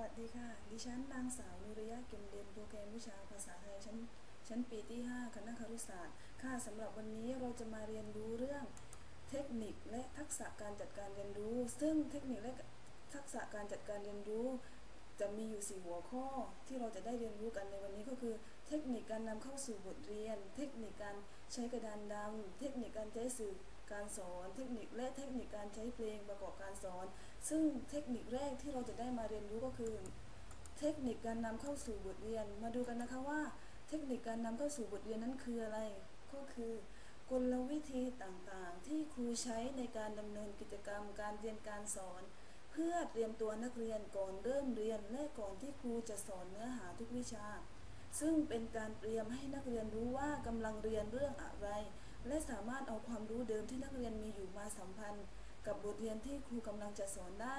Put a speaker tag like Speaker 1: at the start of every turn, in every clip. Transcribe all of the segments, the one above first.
Speaker 1: วัสดีค่ะ ดิฉันนางสาวนุริยะเกมเดนโปรแกรมวิชาภาษาไทยชั้นชั้นปีที่ 5 คณะครุศาสตร์ ค่ะสำหรับวันนี้เราจะมาเรียนรู้เรื่องเทคนิคและทักษะการจัดการเรียนรู้ ซึ่งเทคนิคและทักษะการจัดการเรียนรู้ จะมีอยู่ 4 หัวข้อที่เราจะได้เรียนรู้กันในวันนี้ก็คือ เทคนิคการนำเข้าสู่บทเรียน เทคนิคการใช้กระดานดำเทคนิคการใช้สื่อ การสอนเทคนิคและเทคนิคการใช้เพลงประกอบการสอน ซึ่งเทคนิคแรกที่เราจะได้มาเรียนรู้ก็คือ เทคนิคการนำเข้าสู่บทเรียน มาดูกันนะคะว่า เทคนิคการนำเข้าสู่บทเรียนนั้นคืออะไร ก็คือกลวิธีต่างๆ ที่ครูใช้ในการดำเนินกิจกรรม การเรียนการสอน เพื่อเตรียมตัวนักเรียนก่อนเริ่มเรียนและก่อนที่ครูจะสอนเนื้อหาทุกวิชา ซึ่งเป็นการเตรียมให้นักเรียนรู้ว่ากำลังเรียนเรื่องอะไร และสามารถเอาความรู้เดิมที่นักเรียนมีอยู่มาสัมพันธ์ กับบทเรียนที่ครูกำลังจะสอนได้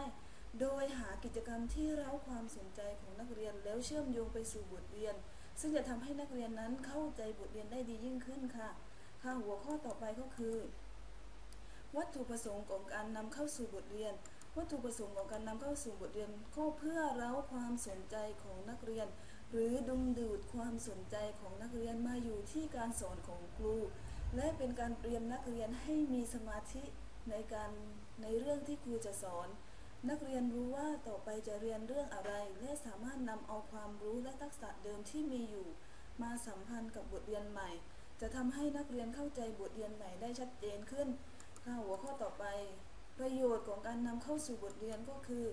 Speaker 1: โดยหากิจกรรมที่เร้าความสนใจของนักเรียนแล้วเชื่อมโยงไปสู่บทเรียน ซึ่งจะทำให้นักเรียนนั้นเข้าใจบทเรียนได้ดียิ่งขึ้นค่ะ ค่ะหัวข้อต่อไปก็คือ วัตถุประสงค์ของการนำเข้าสู่บทเรียนวัตถุประสงค์ของการนำเข้าสู่บทเรียนก็เพื่อเร้าความสนใจของนักเรียน หรือดึงดูดความสนใจของนักเรียนมาอยู่ที่การสอนของครู และเป็นการเตรียมนักเรียนให้มีสมาธิในการในเรื่องที่ครูจะสอน นักเรียนรู้ว่าต่อไปจะเรียนเรื่องอะไร และสามารถนำเอาความรู้และทักษะเดิมที่มีอยู่ มาสัมพันธ์กับบทเรียนใหม่ จะทำให้นักเรียนเข้าใจบทเรียนใหม่ได้ชัดเจนขึ้นค่ะหัวข้อต่อไป ประโยชน์ของการนำเข้าสู่บทเรียนก็คือ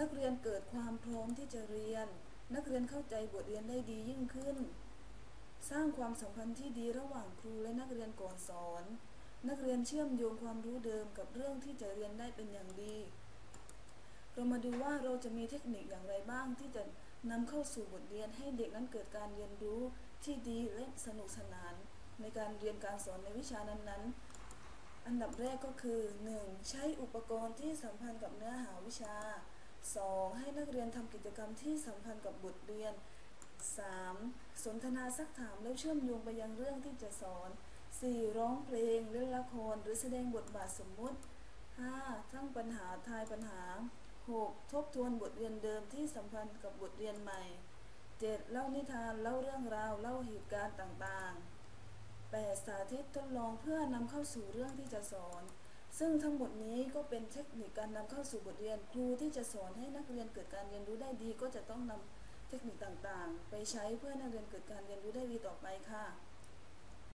Speaker 1: นักเรียนเกิดความพร้อมที่จะเรียน นักเรียนเข้าใจบทเรียนได้ดียิ่งขึ้น สร้างความสัมพันธ์ที่ดีระหว่างครูและนักเรียนก่อนสอน นักเรียนเชื่อมโยงความรู้เดิมกับเรื่องที่จะเรียนได้เป็นอย่างดี เรามาดูว่าเราจะมีเทคนิคอย่างไรบ้างที่จะนำเข้าสู่บทเรียนให้เด็กนั้นเกิดการเรียนรู้ที่ดีและสนุกสนาน ในการเรียนการสอนในวิชานั้นๆ อันดับแรกก็คือ 1. ใช้อุปกรณ์ที่สัมพันธ์กับเนื้อหาวิชา 2. ให้นักเรียนทำกิจกรรมที่สัมพันธ์กับบทเรียน 3. สนทนาซักถามแล้วเชื่อมโยงไปยังเรื่องที่จะสอน 4. ร้องเพลงเล่นละครหรือแสดงบทบาทสมมุติ 5. ทั้งปัญหาทายปัญหา 6. ทบทวนบทเรียนเดิมที่สัมพันธ์กับบทเรียนใหม่ 7. เล่านิทานเล่าเรื่องราวเล่าเหตุการณ์ต่างๆ 8. สาธิตทดลองเพื่อนำเข้าสู่เรื่องที่จะสอน ซึ่งทั้งหมดนี้ก็เป็นเทคนิคการนำเข้าสู่บทเรียนครูที่จะสอนให้นักเรียนเกิดการเรียนรู้ได้ดีก็จะต้องนำ เทคนิคต่างๆ ไปใช้เพื่อนักเรียนเกิดการเรียนรู้ได้ดีต่อไปค่ะ